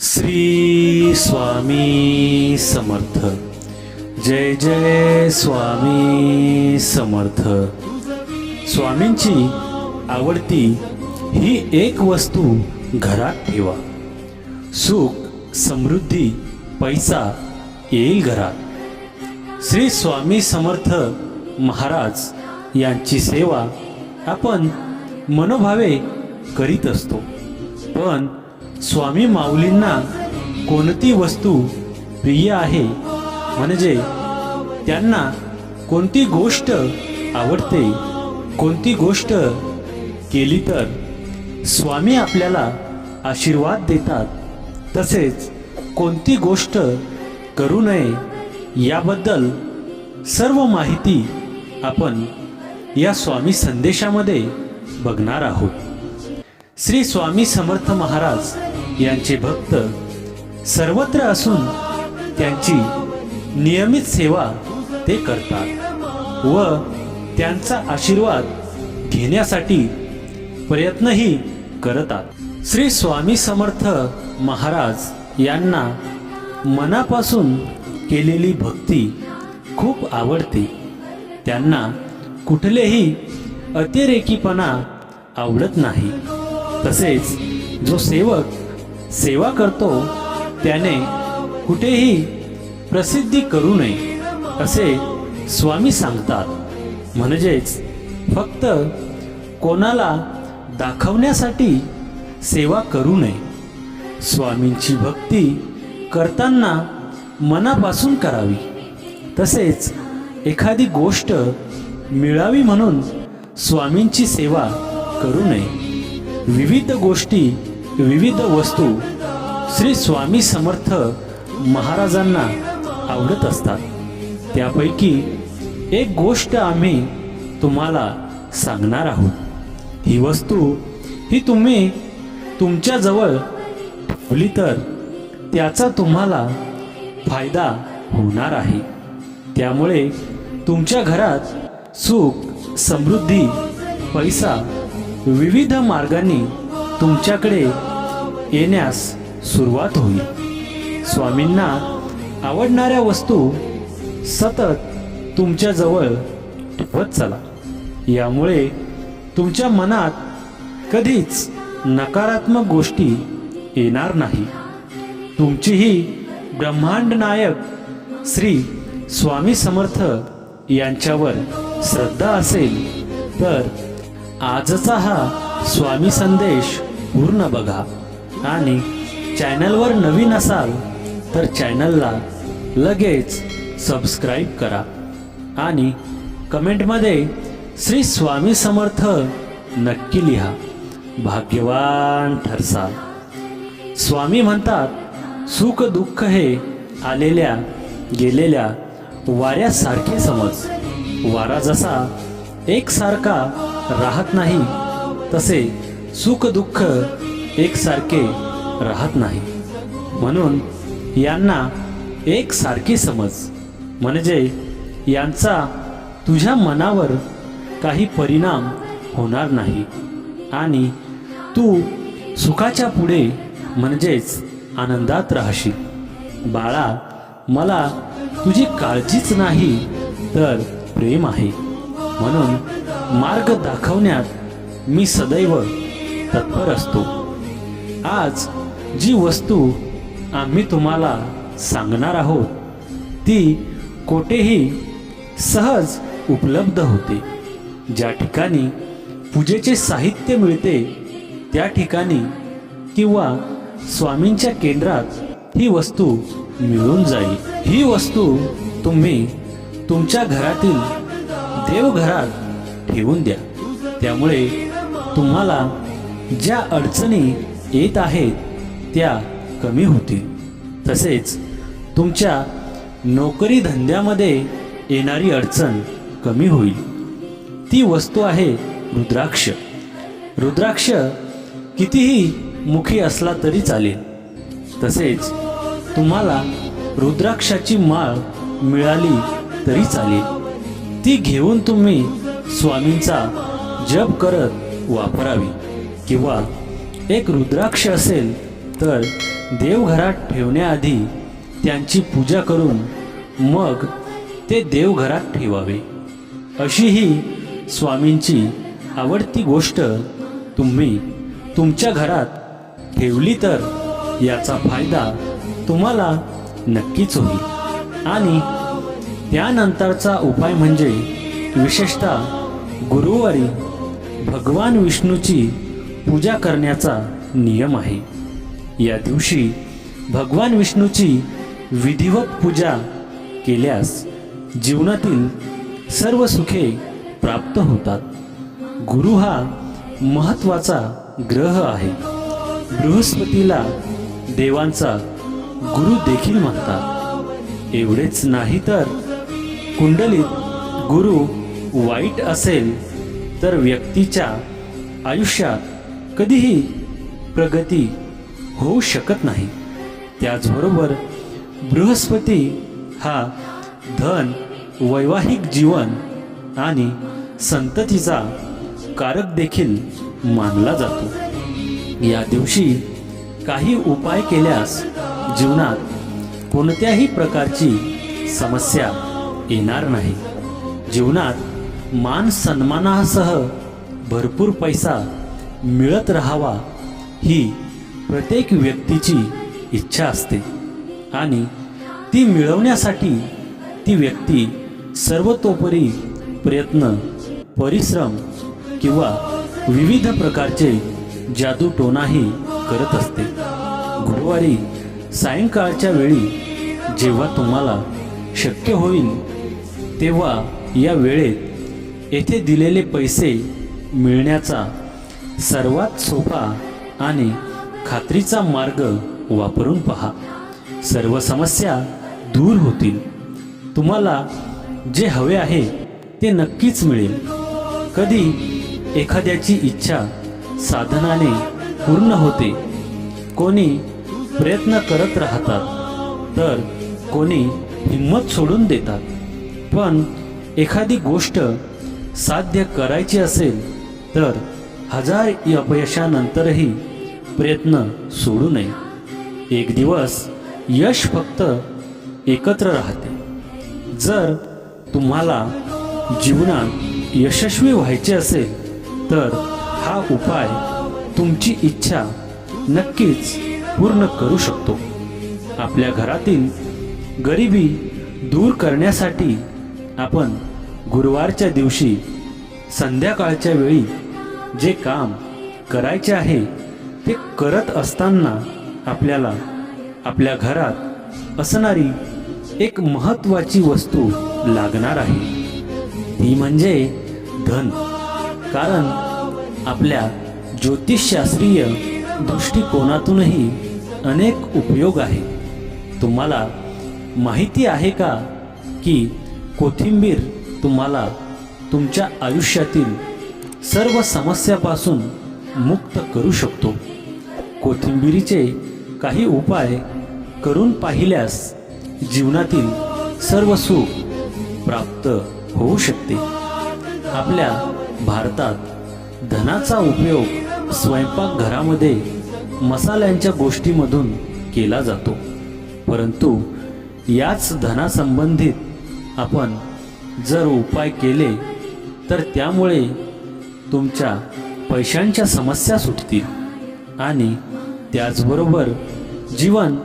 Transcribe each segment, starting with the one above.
श्री स्वामी समर्थ. जय जय स्वामी समर्थ. स्वामींची आवडती ही एक वस्तू घरात ठेवा. सुख समृद्धी पैसा येईल घरात. श्री स्वामी समर्थ महाराज यांची सेवा आपण मनोभावे करीत असतो. पण स्वामी माऊलींना कोणती वस्तू प्रिय आहे? म्हणजे त्यांना कोणती गोष्ट आवडते? कोणती गोष्ट केली तर? स्वामी आपल्याला आशीर्वाद देतात. तसेच कोणती गोष्ट करू नये याबद्दल सर्व माहिती आपण या स्वामी संदेशामध्ये बघणार आहोत. श्री स्वामी समर्थ महाराज यांचे भक्त सर्वत्र असून त्यांची नियमित सेवा ते करतात व त्यांचा आशीर्वाद घेण्यासाठी प्रयत्नही करतात. श्री स्वामी समर्थ महाराज यांना मनापासून केलेली भक्ती खूप आवडते. त्यांना कुठलेही अतिरेकीपणा आवडत नाही. तसेच जो सेवक सेवा करतो त्याने कुठेही प्रसिद्धी करू नये असे स्वामी सांगतात. म्हणजेच फक्त कोणाला दाखवण्यासाठी सेवा करू नये. स्वामींची भक्ती करताना मनापासून करावी. तसेच एखादी गोष्ट मिळावी म्हणून स्वामींची सेवा करू नये. विविध गोष्टी विविध वस्तू श्री स्वामी समर्थ महाराजांना आवडत असतात. त्यापैकी एक गोष्ट आम्ही तुम्हाला सांगणार आहोत. ही वस्तू ही तुम्ही तुमच्याजवळ ठेवली तर त्याचा तुम्हाला फायदा होणार आहे. त्यामुळे तुमच्या घरात सुख समृद्धी पैसा विविध मार्गांनी तुमच्याकडे येण्यास सुरुवात होईल. स्वामींना आवडणाऱ्या वस्तू सतत तुमच्याजवळ ठेवत चला. यामुळे तुमच्या मनात कधीच नकारात्मक गोष्टी येणार नाही. तुमची ही ब्रह्मांड नायक श्री स्वामी समर्थ यांच्यावर श्रद्धा असेल तर आजचा हा स्वामी संदेश पूर्ण बघा. आणि चॅनलवर नवीन असाल तर चॅनलला लगेच सबस्क्राईब करा. आणि कमेंटमध्ये श्री स्वामी समर्थ नक्की लिहा. भाग्यवान ठरसाल स्वामी म्हणतात सुख दुःख हे आलेल्या गेलेल्या वाऱ्यासारखे समज. वारा जसा एकसारखा राहत नाही तसे सुख दुःख एकसारखे राहत नाही. म्हणून यांना एकसारखी समज. म्हणजे यांचा तुझ्या मनावर काही परिणाम होणार नाही. आणि तू सुखाच्या पुढे म्हणजेच आनंदात राहशील. बाळा मला तुझी काळजीच नाही तर प्रेम आहे. म्हणून मार्ग दाखवण्यात मी सदैव तत्पर असतो. आज जी वस्तू आम्ही तुम्हाला सांगणार आहोत ती कोठेही सहज उपलब्ध होते. ज्या ठिकाणी पूजेचे साहित्य मिळते त्या ठिकाणी किंवा स्वामींच्या केंद्रात ही वस्तू मिळून जाईल. ही वस्तू तुम्ही तुमच्या घरातील देवघरात ठेवून द्या. त्यामुळे तुम्हाला ज्या अडचणी येत आहेत त्या कमी होतील. तसेच तुमच्या नोकरी धंद्यामध्ये येणारी अडचण कमी होईल. ती वस्तू आहे रुद्राक्ष. रुद्राक्ष कितीही मुखी असला तरी चालेल. तसेच तुम्हाला रुद्राक्षाची माळ मिळाली तरी चालेल. ती घेऊन तुम्ही स्वामींचा जप करत वापरावी. किंवा एक रुद्राक्ष असेल तर देवघरात ठेवण्याआधी त्यांची पूजा करून मग ते देवघरात ठेवावे. अशी ही स्वामींची आवडती गोष्ट तुम्ही तुमच्या घरात ठेवली तर याचा फायदा तुम्हाला नक्कीच होईल. आणि त्यानंतरचा उपाय म्हणजे विशेषतः गुरुवारी भगवान विष्णूची पूजा करण्याचा नियम आहे. या दिवशी भगवान विष्णूची विधिवत पूजा केल्यास जीवनातील सर्व सुखे प्राप्त होतात. गुरु हा महत्त्वाचा ग्रह आहे. बृहस्पतीला देवांचा गुरु देखील म्हणतात. एवढेच नाही तर कुंडलीत गुरु वाईट असेल तर व्यक्तीच्या आयुष्यात कधीही प्रगती होऊ शकत नाही. त्याचबरोबर बृहस्पती हा धन वैवाहिक जीवन आणि संततीचा कारक देखील मानला जातो. या दिवशी काही उपाय केल्यास जीवनात कोणत्याही प्रकारची समस्या येणार नाही. जीवनात मान सन्मानासह भरपूर पैसा मिळत राहावा ही प्रत्येक व्यक्तीची इच्छा असते. आणि ती मिळवण्यासाठी ती व्यक्ती सर्वतोपरी प्रयत्न परिश्रम किंवा विविध प्रकारचे जादूटोनाही करत असते. गुरुवारी सायंकाळच्या वेळी जेव्हा तुम्हाला शक्य होईल तेव्हा या वेळेत येथे दिलेले पैसे मिळण्याचा सर्वात सोपा आणि खात्रीचा मार्ग वापरून पहा. सर्व समस्या दूर होतील. तुम्हाला जे हवे आहे ते नक्कीच मिळेल. कधी एखाद्याची इच्छा साधनाने पूर्ण होते. कोणी प्रयत्न करत राहतात तर कोणी हिंमत सोडून देतात. पण एखादी गोष्ट साध्य करायची असेल तर हजार अपयशानंतरही प्रयत्न सोडू नये. एक दिवस यश फक्त एकत्र राहते. जर तुम्हाला जीवनात यशस्वी व्हायचे असेल तर हा उपाय तुमची इच्छा नक्कीच पूर्ण करू शकतो. आपल्या घरातील गरिबी दूर करण्यासाठी आपण गुरुवारच्या दिवशी संध्याकाळच्या वेळी जे काम करायचे आहे ते करत असताना आपल्याला आपल्या घरात असणारी एक महत्वाची वस्तू लागणार आहे. ती म्हणजे धन. कारण आपल्या ज्योतिषशास्त्रीय दृष्टिकोनातूनही अनेक उपयोग आहे. तुम्हाला माहिती आहे का की कोथिंबीर तुम्हाला तुमच्या आयुष्यातील सर्व समस्यापासून मुक्त करू शकतो. कोथिंबिरीचे काही उपाय करून पाहिल्यास जीवनातील सर्व सुख प्राप्त होऊ शकते. आपल्या भारतात धनाचा उपयोग स्वयंपाकघरामध्ये मसाल्यांच्या गोष्टीमधून केला जातो. परंतु याच धनासंबंधित आपण जर उपाय केले तर त्यामुळे तुमच्या पैशांच्या समस्या सुटतील. आणि त्याचबरोबर जीवन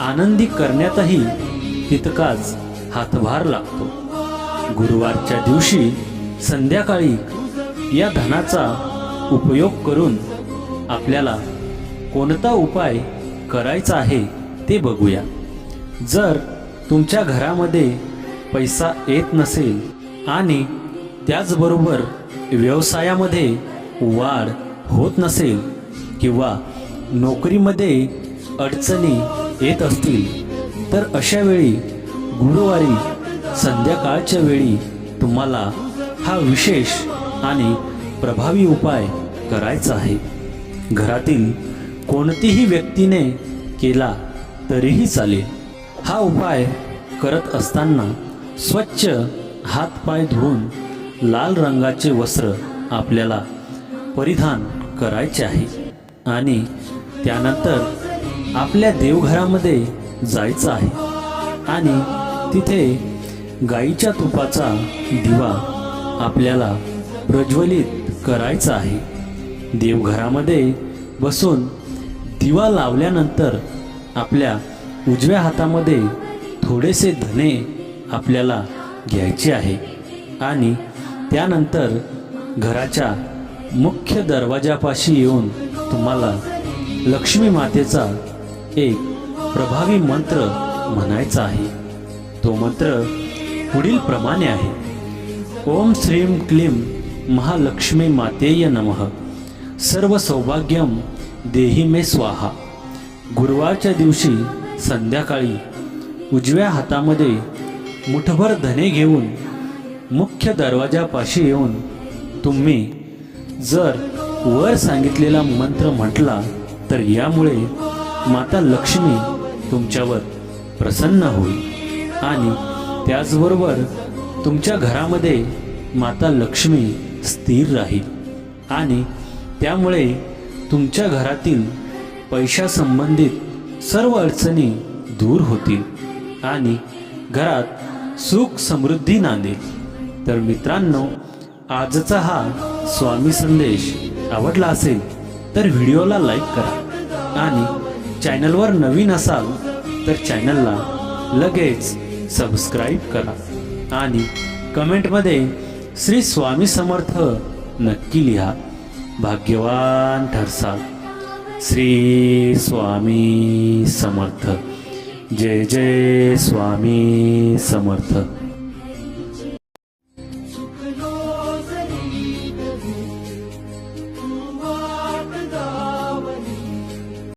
आनंदी करण्यातही तितकाच हातभार लागतो. गुरुवारच्या दिवशी संध्याकाळी या धनाचा उपयोग करून आपल्याला कोणता उपाय करायचा आहे ते बघूया. जर तुमच्या घरामध्ये पैसा येत नसेल आणि त्याचबरोबर व्यवसायामध्ये वाढ होत नसेल किंवा नोकरीमध्ये अडचणी येत असतील तर अशा वेळी गुरुवारी संध्याकाळच्या वेळी तुम्हाला हा विशेष आणि प्रभावी उपाय करायचा आहे. घरातील कोणतीही व्यक्तीने केला तरीही चालेल. हा उपाय करत असताना स्वच्छ हातपाय धुवून लाल रंगाचे वस्त्र आपल्याला परिधान करायचे आहे. आणि त्यानंतर आपल्या देवघरामध्ये जायचं आहे. आणि तिथे गाईच्या तुपाचा दिवा आपल्याला प्रज्वलित करायचा आहे. देवघरामध्ये बसून दिवा लावल्यानंतर आपल्या उजव्या हातामध्ये थोडेसे धने आपल्याला घ्यायची आहे. आणि त्यानंतर घराच्या मुख्य दरवाजापाशी येऊन तुम्हाला लक्ष्मी मातेचा एक प्रभावी मंत्र म्हणायचा आहे. तो मंत्र पुढील प्रमाणे आहे. ओम श्रीं क्लीं महालक्ष्मी मातेय नमः. सर्व सौभाग्यम देही मे स्वाहा. गुरुवारच्या दिवशी संध्याकाळी उजव्या हातामध्ये मुठभर धने घेऊन मुख्य दरवाजापाशी येऊन तुम्ही जर वर सांगितलेला मंत्र म्हटला तर यामुळे माता लक्ष्मी तुमच्यावर प्रसन्न होईल. आणि त्याचबरोबर तुमच्या घरामध्ये माता लक्ष्मी स्थिर राहील. आणि त्यामुळे तुमच्या घरातील पैशासंबंधित सर्व अडचणी दूर होतील. आणि घरात सुख समृद्धी नांदेल तर मित्रांनो आजचा हा स्वामी संदेश आवडला असेल तर व्हिडिओला लाईक करा. आणि चॅनलवर नवीन असाल तर चॅनलला लगेच सबस्क्राईब करा. आणि कमेंटमध्ये श्री स्वामी समर्थ नक्की लिहा. भाग्यवान ठरसाल. श्री स्वामी समर्थ. जय जय स्वामी समर्थ.